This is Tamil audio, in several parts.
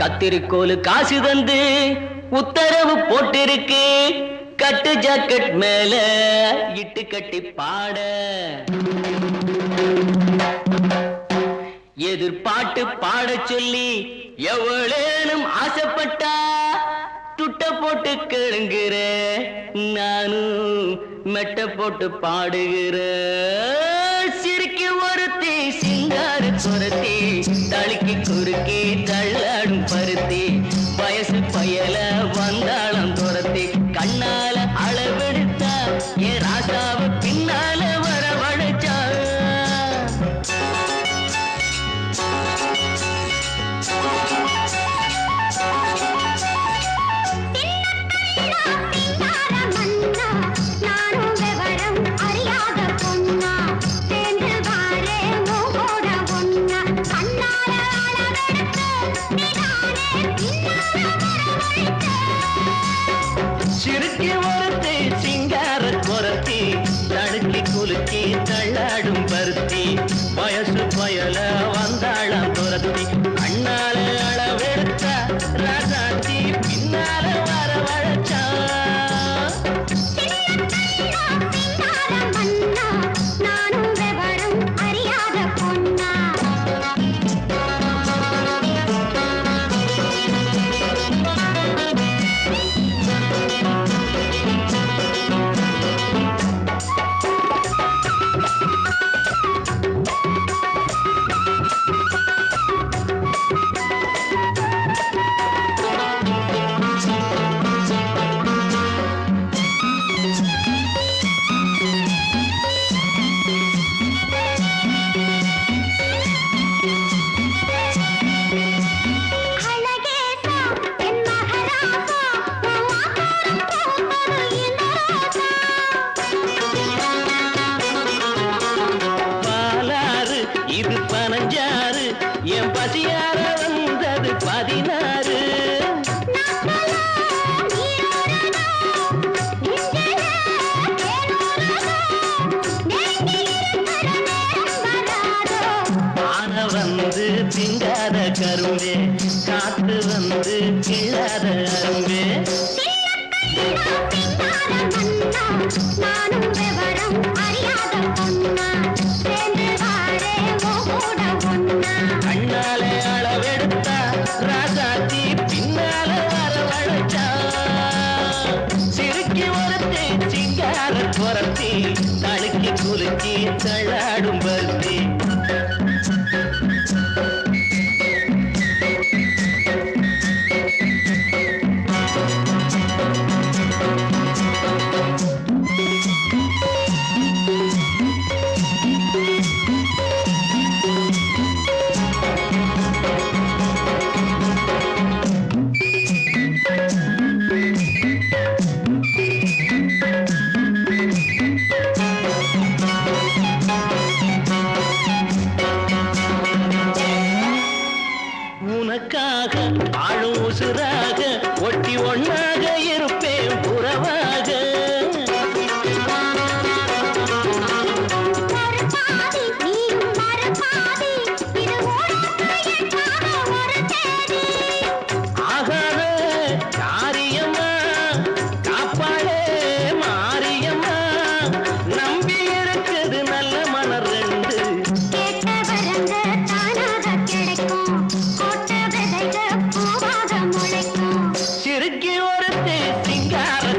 கத்திரிக்கோலு காசு தந்து உத்தரவு போட்டிருக்கு. கட்டு ஜாக்கெட் மேல இட்டு கட்டி பாட. எதிர்பாட்டு பாட சொல்லி எவ்வளேனும் ஆசைப்பட்டா துட்ட போட்டு கேளுங்கிற நானும் மெட்ட போட்டு பாடுகிற. சிரிக்கி ஒருத்தி சிங்கார குரத்தி பருத்தி தடுக்கி குலுக்கி தள்ளாடும் பருத்தி. வயசு பயலா வந்தது வந்து திங்காத கரும்பே காத்து வந்து கிழாத அரும்பே. நானும் விவரம் அறியாத பொண்ணா துரத்தி குரத்தி தழுக்கி குலுக்கி தள்ளாடும் ஆளும் உசுராக ஒட்டி ஒண்ணாக இருப்பேன் புறவாக.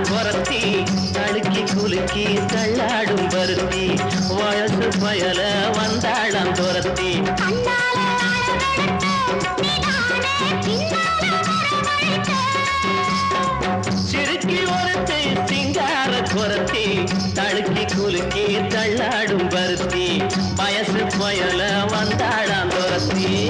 சிங்கார குரத்தி தழுக்கி குலுக்கி தள்ளாடும் பருத்தி வயசு பயல வந்தாளம் துரத்தி. சிறுக்கி ஒருத்தி சிங்கார குரத்தி தழுக்கி குலுக்கி தள்ளாடும் பருத்தி வயசு பயல வந்தாளாம் துரத்தி.